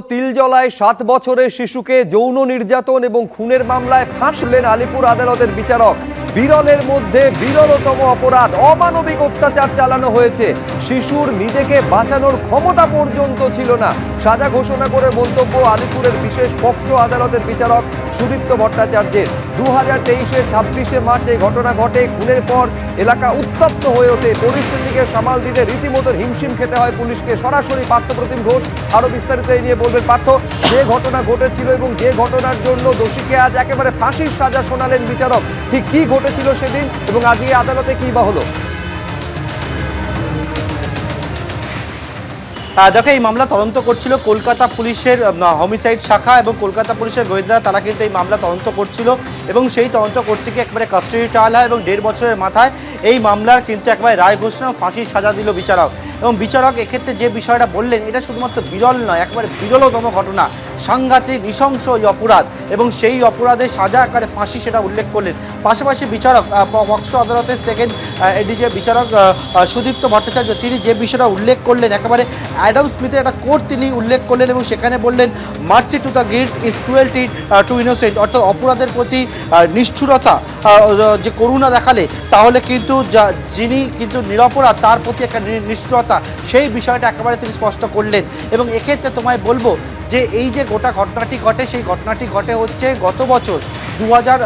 তিলজলায় সাত বছরের শিশুকে যৌন নির্যাতন এবং খুনের মামলায় ফাঁসলেন আলিপুর আদালতের বিচারক। বিরলের মধ্যে বিরলতম অপরাধ, অমানবিক অত্যাচার চালানো হয়েছে। শিশুর নিজেকে বাঁচানোর ক্ষমতা পর্যন্ত ছিল না। সাজা ঘোষণা করে মন্তব্য আলিপুরের বিশেষ পক্সো আদালতের বিচারক সুদীপ্ত ভট্টাচার্যের। দু হাজার তেইশের ছাব্বিশে মার্চ এই ঘটনা ঘটে। খুনের পর এলাকা উত্তপ্ত হয়ে ওঠে। পরিস্থিতিকে সামাল দিতে রীতিমতো হিমশিম খেতে হয় পুলিশকে। সরাসরি পার্থপ্রতিম ঘোষ আরও বিস্তারিত এই নিয়ে বলবেন পার্থ। যে ঘটনা ঘটেছিল এবং যে ঘটনার জন্য দোষীকে আজ একেবারে ফাঁসির সাজা শোনালেন বিচারক। ঠিক কী ঘটেছিল সেদিন এবং আজকে আদালতে কী বা হলো? দেখো, এই মামলা তদন্ত করছিল কলকাতা পুলিশের হোমিসাইড শাখা এবং কলকাতা পুলিশের গোয়েন্দারা, তারা কিন্তু এই মামলা তদন্ত করছিল এবং সেই তদন্ত করতে গিয়ে একেবারে কাস্টডি ট্রায়াল হয় এবং দেড় বছরের মাথায় এই মামলার কিন্তু একবারে রায় ঘোষণা ফাঁসির সাজা দিল বিচারক। এবং বিচারক এক্ষেত্রে যে বিষয়টা বললেন, এটা শুধুমাত্র বিরল নয়, একবারে বিরলতম ঘটনা। সাংঘাতিক, নৃশংস এই অপরাধ এবং সেই অপরাধের সাজা আকারে ফাঁসি সেটা উল্লেখ করলেন। পাশাপাশি বিচারক পক্সো আদালতের সেকেন্ড এডিজে বিচারক সুদীপ্ত ভট্টাচার্য, তিনি যে বিষয়টা উল্লেখ করলেন, একেবারে অ্যাডাম স্মিথের একটা কোর্ট তিনি উল্লেখ করলেন এবং সেখানে বললেন mercy to the guilt is cruelty to innocent অর্থাৎ অপরাধের প্রতি নিষ্ঠুরতা যে করুণা দেখালে, তাহলে কিন্তু যা, যিনি কিন্তু নিরপরাধ, তার প্রতি একটা নিষ্ঠুরতা, সেই বিষয়টা একেবারে তিনি স্পষ্ট করলেন। এবং এক্ষেত্রে তোমায় বলব যে এই যে গোটা ঘটনাটি ঘটে সেই ঘটনাটি ঘটে হচ্ছে গত বছর দু হাজার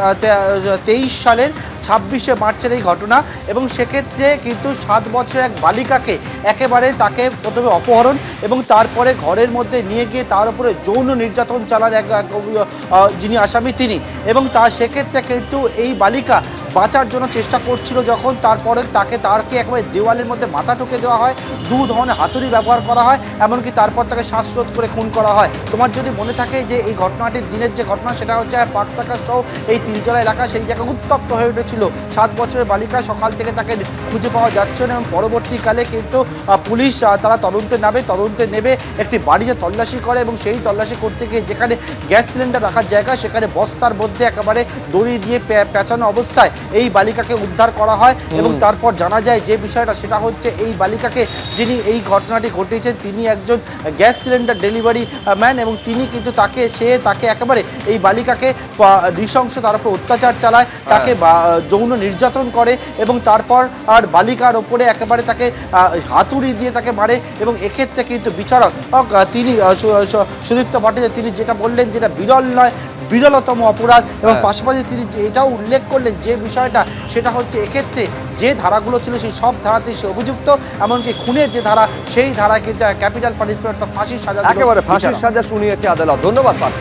তেইশ সালের ছাব্বিশে মার্চের এই ঘটনা এবং সেক্ষেত্রে কিন্তু সাত বছর এক বালিকাকে একেবারে তাকে প্রথমে অপহরণ এবং তারপরে ঘরের মধ্যে নিয়ে গিয়ে তার উপরে যৌন নির্যাতন চালান এক এক, যিনি আসামি তিনি। এবং তার সেক্ষেত্রে কিন্তু এই বালিকা বাঁচার জন্য চেষ্টা করছিল যখন তারপরে তাকে তারকে একেবারে দেওয়ালের মধ্যে মাথা ঠুকে দেওয়া হয়, দু ধরনের হাতুড়ি ব্যবহার করা হয়, এমনকি তারপর তাকে শ্বাসরোধ করে খুন করা হয়। তোমার যদি মনে থাকে যে এই ঘটনাটির দিনের যে ঘটনা, সেটা হচ্ছে পাকসাকা সহ এই তিনজলা এলাকা, সেই জায়গা উত্তপ্ত হয়ে উঠেছিল। সাত বছরের বালিকা সকাল থেকে তাকে খুঁজে পাওয়া যাচ্ছে না এবং পরবর্তীকালে কিন্তু পুলিশ তারা তদন্তে নামে, তদন্তে নেবে, একটি বাড়িতে তল্লাশি করে এবং সেই তল্লাশি করতে গিয়ে যেখানে গ্যাস সিলিন্ডার রাখার জায়গা, সেখানে বস্তার মধ্যে একেবারে দড়ি দিয়ে পে- পেঁচানো অবস্থায় এই বালিকাকে উদ্ধার করা হয় এবং তারপর জানা যায় যে বিষয়টা সেটা হচ্ছে এই বালিকাকে যিনি এই ঘটনাটি ঘটিয়েছেন তিনি একজন গ্যাস সিলিন্ডার ডেলিভারি ম্যান এবং তিনি কিন্তু তাকে সে তাকে একেবারে এই বালিকাকে নৃশংস তার উপর অত্যাচার চালায় তাকে যৌন নির্যাতন করে এবং তারপর আর বালিকার ওপরে একেবারে তাকে হাতুড়ি দিয়ে তাকে মারে এবং এক্ষেত্রে কিন্তু বিচারক তিনি সুদীপ্ত ভট্টাচার্য তিনি যেটা বললেন যেটা বিরল নয় বিরলতম অপরাধ এবং হ্যাঁ। পাশাপাশি তিনি এটাও উল্লেখ করলেন যে বিষয়টা সেটা হচ্ছে এক্ষেত্রে যে ধারাগুলো ছিল সেই সব ধারাতে সে অভিযুক্ত এমনকি খুনের যে ধারা সেই ধারা কিন্তু ক্যাপিটাল পানিশমেন্ট অর্থাৎ ফাঁসির সাজা একেবারে ফাঁসির সাজা শুনিয়েছে আদালত। ধন্যবাদ পার্থ।